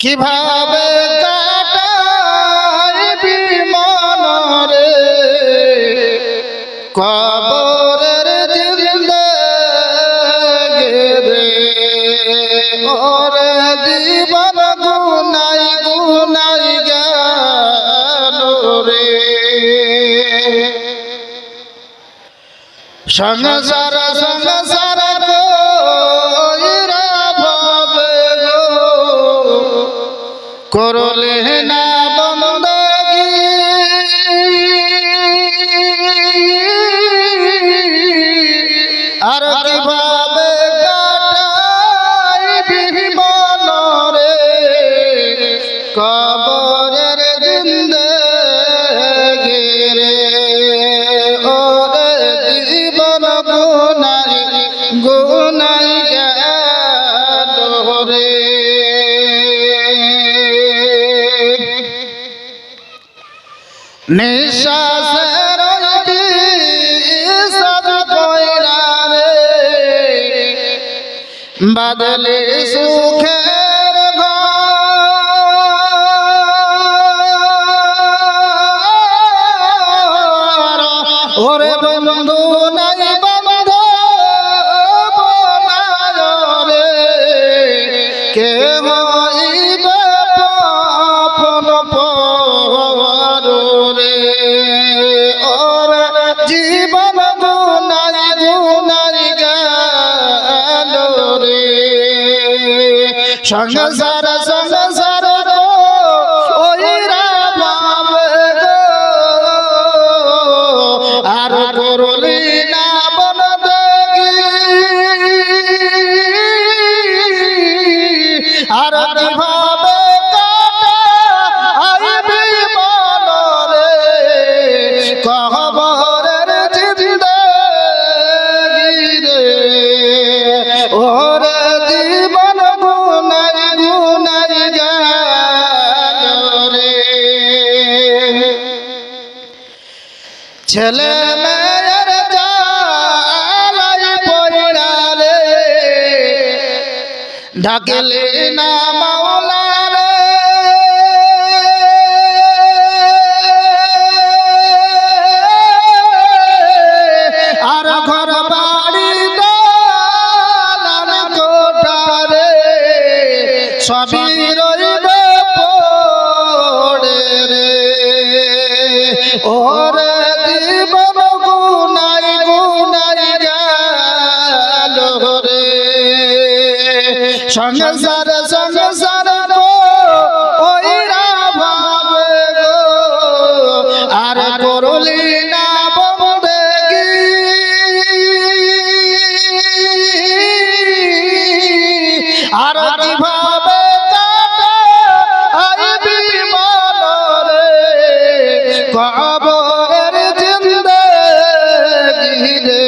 কীভাবে কাটাই বিমান রে? কবরের জিন্দগি রে ওরে জীবন গুনাই গুনাই গেল রে। সংসার সংসার করলে না নিঃশ্বাসের বাদলে সুখের ঘরে। বন্ধু সংসার সংসার আর করলি না বন আর কীভাবে ছেলে মেয়ের জালাই পড়ালে ডাকলে না মাওলা আর ঘর বাড়ি দালান কোঠারে সবই রইবে পড়ে রে। ওরে সংসার সংসার গো ওইরা ভাবে গো। আর করলি না বন্দেগি আর কীভাবে আইবি মনরে কবরের জিন্দগি রে